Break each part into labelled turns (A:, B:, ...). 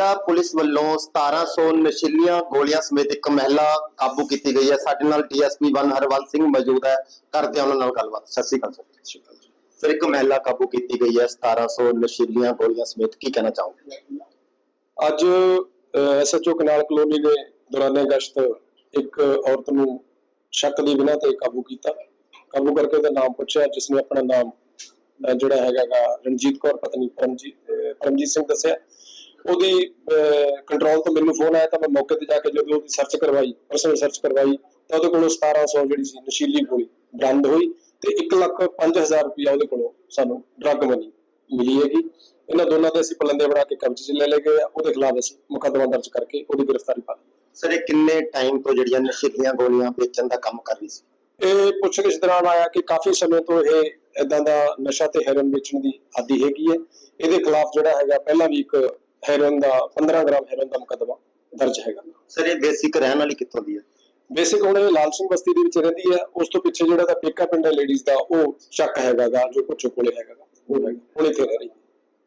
A: Bathinda police ਵੱਲੋਂ 1700 ਨਸ਼ੀਲੀਆਂ ਗੋਲੀਆਂ ਸਮੇਤ ਇੱਕ ਮਹਿਲਾ ਕਾਬੂ ਕੀਤੀ ਗਈ ਹੈ। ਸਾਡੇ ਨਾਲ ਡੀਐਸਪੀ 1 ਹਰਵੰਤ ਸਿੰਘ ਮੌਜੂਦ ਹੈ। ਕਰਦੇ ਹਾਂ ਉਹਨਾਂ ਨਾਲ ਗੱਲਬਾਤ। ਸਤਿ ਸ਼੍ਰੀ ਅਕਾਲ ਸਰ। ਸਰ ਇੱਕ ਮਹਿਲਾ ਕਾਬੂ ਕੀਤੀ ਗਈ ਹੈ 1700 ਨਸ਼ੀਲੀਆਂ ਗੋਲੀਆਂ ਸਮੇਤ। ਕੀ ਕਹਿਣਾ ਚਾਹੋਗੇ?
B: ਅੱਜ ਐਸਐਚਓ ਕਨਾਲ ਕਲੋਨੀ ਦੇ ਦੌਰਾਨੇ ਗਸ਼ਤ ਇੱਕ ਔਰਤ ਨੂੰ ਸ਼ੱਕ ਦੀ ਬਿਨਾਂ ਤੇ ਕਾਬੂ ਕੀਤਾ। ਕਾਬੂ ਕਰਕੇ ਉਹਦਾ ਨਾਮ ਪੁੱਛਿਆ ਜਿਸ ਨੇ ਆਪਣਾ ਨਾਮ ਜਿਹੜਾ ਹੈਗਾ ਗਾ ਰਣਜੀਤ ਕੌਰ ਪਤਨੀ ਪਰਮਜੀਤ ਪਰਮਜੀਤ ਸਿੰਘ ਦੱਸਿਆ। ਉਹਦੀ ਕੰਟਰੋਲ ਤੋਂ ਮੈਨੂੰ ਫੋਨ ਆਇਆ ਤਾਂ ਮੈਂ ਮੌਕੇ ਤੇ ਜਾ ਕੇ ਜਦੋਂ ਉਹਦੀ ਸਰਚ ਕਰਵਾਈ ਪਰਸਨਲ ਸਰਚ ਕਰਵਾਈ ਤਾਂ ਉਹਦੇ ਕੋਲੋਂ 1700 ਜਿਹੜੀ ਸੀ ਨਸ਼ੀਲੀ ਗੋਲੀ ਬਰਾਮਦ ਹੋਈ ਤੇ 1 ਲੱਖ 5000 ਰੁਪਇਆ ਉਹਦੇ ਕੋਲੋਂ ਸਾਨੂੰ ਡਰੱਗ ਮਨੀ ਮਿਲੀ ਹੈਗੀ। ਇਹਨਾਂ ਦੋਨਾਂ ਦੇ ਅਸੀਂ ਪਲੰਦੇ ਬਣਾ ਕੇ ਕਬਜ਼ੇ 'ਚ ਲੈ ਲਏ ਗਏ ਉਹਦੇ ਖਿਲਾਫ ਅਸੀਂ ਮੁਕੱਦਮਾ ਦਰਜ ਕਰਕੇ ਉਹਦੀ ਗ੍ਰਿਫਤਾਰੀ ਪਾ ਲਈ।
A: ਸਰ ਇਹ ਕਿੰਨੇ ਟਾਈਮ ਤੋਂ ਜਿਹੜੀਆਂ ਨਸ਼ੀਲੀਆਂ ਗੋਲੀਆਂ ਵੇਚਣ ਦਾ ਕੰਮ ਕਰ ਰਹੀ ਸੀ?
B: ਇਹ ਪੁੱਛਗਿੱਛ ਦੌਰਾਨ ਆਇਆ ਕਿ ਕਾਫੀ ਸਮੇਂ ਤੋਂ ਇਹ ਇਦਾਂ ਦਾ ਨਸ਼ਾ ਤੇ ਹੈਰੋਇਨ ਵੇਚਣ ਦੀ ਆਦੀ ਹੈਗੀ ਹੈ। ਇਹਦੇ ਖਿਲਾਫ ਜਿਹੜਾ ਹੈਗਾ ਪਹਿਲਾਂ ਵੀ ਇੱਕ ਹੈਰੋਇਨ ਦਾ 15 ਗ੍ਰਾਮ ਹੈਰੋਇਨ ਦਾ ਮੁਕੱਦਮਾ ਦਰਜ ਹੈਗਾ।
A: ਸਰ ਇਹ ਬੇਸਿਕ ਰਹਿਣ ਵਾਲੀ ਕਿੱਥੋਂ ਦੀ ਹੈ?
B: ਬੇਸਿਕ ਹੁਣ ਇਹ ਲਾਲ ਸਿੰਘ ਬਸਤੀ ਦੇ ਵਿੱਚ ਰਹਿੰਦੀ ਹੈ। ਉਸ ਤੋਂ ਪਿੱਛੇ ਜਿਹੜਾ ਦਾ ਪੇਕਾ ਪਿੰਡ ਹੈ ਲੇਡੀਜ਼ ਦਾ ਉਹ ਚੱਕ ਹੈਗਾਗਾ ਜੋ ਪੁੱਛੋ ਕੋਲੇ ਹੈਗਾਗਾ ਉਹ ਹੈਗਾ ਹੁਣ ਇੱਥੇ ਰਹਿ ਰਹੀ ਹੈ?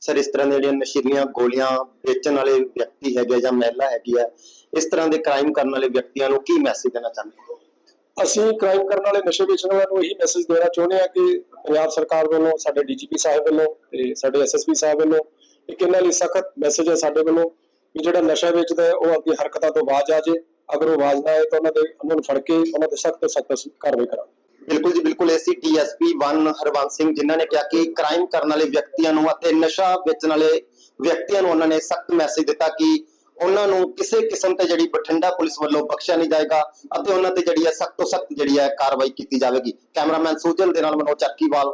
A: ਸਰ ਇਸ ਤਰ੍ਹਾਂ ਦੀਆਂ ਜਿਹੜੀਆਂ ਨਸ਼ੀਲੀਆਂ ਗੋਲੀਆਂ ਵੇਚਣ ਵਾਲੇ ਵਿਅਕਤੀ ਹੈਗੇ ਜਾਂ ਮਹਿਲਾ ਹੈਗੀ ਹੈ ਇਸ ਤਰ੍ਹਾਂ ਦੇ ਕ੍ਰਾਈਮ ਕਰਨ ਵਾਲੇ ਵਿਅਕਤੀਆਂ ਨੂੰ ਕੀ ਮੈਸੇਜ ਦੇਣਾ ਚਾਹੁੰਦੇ ਹੋ?
B: ਅਸੀਂ ਕ੍ਰਾਈਮ ਕਰਨ ਵਾਲੇ ਨਸ਼ੇ ਵੇਚਣ ਵਾਲਿਆਂ ਨੂੰ ਇਹੀ ਮੈਸੇਜ ਦੇਣਾ ਚਾਹੁੰਦੇ ਹਾਂ ਕਿ ਪੰਜਾਬ ਸਰਕਾਰ ਵੱਲੋਂ ਸਾਡੇ ਡੀਜੀਪੀ ਸਾਹਿਬ ਵੱਲੋਂ ਤੇ ਸਾਡੇ ਐਸਐਸਪੀ ਸਾਹਿਬ ਵੱਲੋਂ ਇੱਕ ਇਹਨਾਂ ਲਈ ਸਖਤ ਮੈਸੇਜ ਹੈ ਸਾਡੇ ਵੱਲੋਂ ਵੀ ਜਿਹੜਾ ਨਸ਼ਾ ਵੇਚਦਾ ਹੈ, ਉਹ ਆਪਣੀ ਹਰਕਤਾਂ ਤੋਂ ਬਾਜ਼ ਆ ਜੇ ਅਗਰ ਉਹ ਬਾਜ਼ ਨਾ ਆਏ ਤਾਂ ਉਹਨਾਂ ਦੇ ਉਹਨਾਂ ਨੂੰ ਫੜ ਕੇ ਉਹਨਾਂ ਤੇ ਸਖਤ ਤੋਂ ਸਖਤ ਕਾਰਵਾਈ ਕਰਾਂਗੇ।
A: ਬਿਲਕੁਲ ਜੀ, ਬਿਲਕੁਲ। ਐਸੀ ਡੀਐਸਪੀ 1 ਹਰਵੰਤ ਸਿੰਘ, ਜਿਨ੍ਹਾਂ ਨੇ ਕਿਹਾ ਕਿ ਕ੍ਰਾਈਮ ਕਰਨ ਵਾਲੇ ਵਿਅਕਤੀਆਂ ਨੂੰ ਅਤੇ ਨਸ਼ਾ ਵੇਚਣ ਵਾਲੇ ਵਿਅਕਤੀਆਂ ਨੂੰ ਉਹਨਾਂ ਨੇ ਸਖਤ ਮੈਸੇਜ ਦਿੱਤਾ ਕਿ ਉਹਨਾਂ ਨੂੰ ਕਿਸੇ ਕਿਸਮ ਤੇ ਜਿਹੜੀ ਬਠਿੰਡਾ ਪੁਲਿਸ ਵੱਲੋਂ ਬਖਸ਼ਿਆ ਨਹੀਂ ਜਾਏਗਾ ਅਤੇ ਉਹਨਾਂ ਤੇ ਜਿਹੜੀ ਹੈ ਸਖਤ ਤੋਂ ਸਖਤ ਜਿਹੜੀ ਹੈ ਕਾਰਵਾਈ ਕੀਤੀ ਜਾਵੇਗੀ। ਕੈਮਰਾਮੈਨ ਸੁਜਲ ਦੇ ਨਾਲ ਮਨੋਜ ਚੱਕੀਵਾਲ